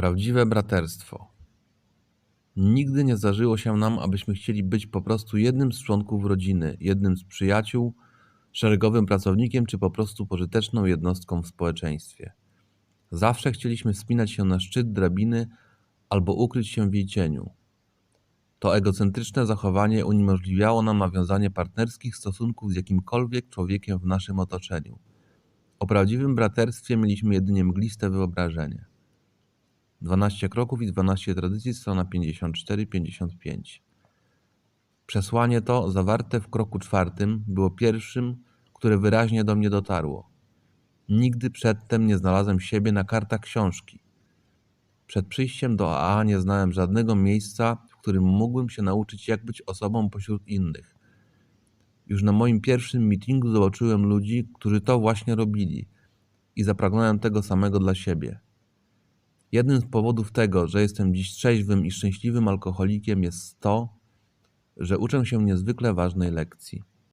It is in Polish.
Prawdziwe braterstwo. Nigdy nie zdarzyło się nam, abyśmy chcieli być po prostu jednym z członków rodziny, jednym z przyjaciół, szeregowym pracownikiem czy po prostu pożyteczną jednostką w społeczeństwie. Zawsze chcieliśmy wspinać się na szczyt drabiny albo ukryć się w jej cieniu. To egocentryczne zachowanie uniemożliwiało nam nawiązanie partnerskich stosunków z jakimkolwiek człowiekiem w naszym otoczeniu. O prawdziwym braterstwie mieliśmy jedynie mgliste wyobrażenie. 12 kroków i 12 tradycji, strona 54-55. Przesłanie to, zawarte w kroku czwartym, było pierwszym, które wyraźnie do mnie dotarło. Nigdy przedtem nie znalazłem siebie na kartach książki. Przed przyjściem do AA nie znałem żadnego miejsca, w którym mógłbym się nauczyć, jak być osobą pośród innych. Już na moim pierwszym meetingu zobaczyłem ludzi, którzy to właśnie robili i zapragnąłem tego samego dla siebie. Jednym z powodów tego, że jestem dziś trzeźwym i szczęśliwym alkoholikiem jest to, że uczę się niezwykle ważnej lekcji.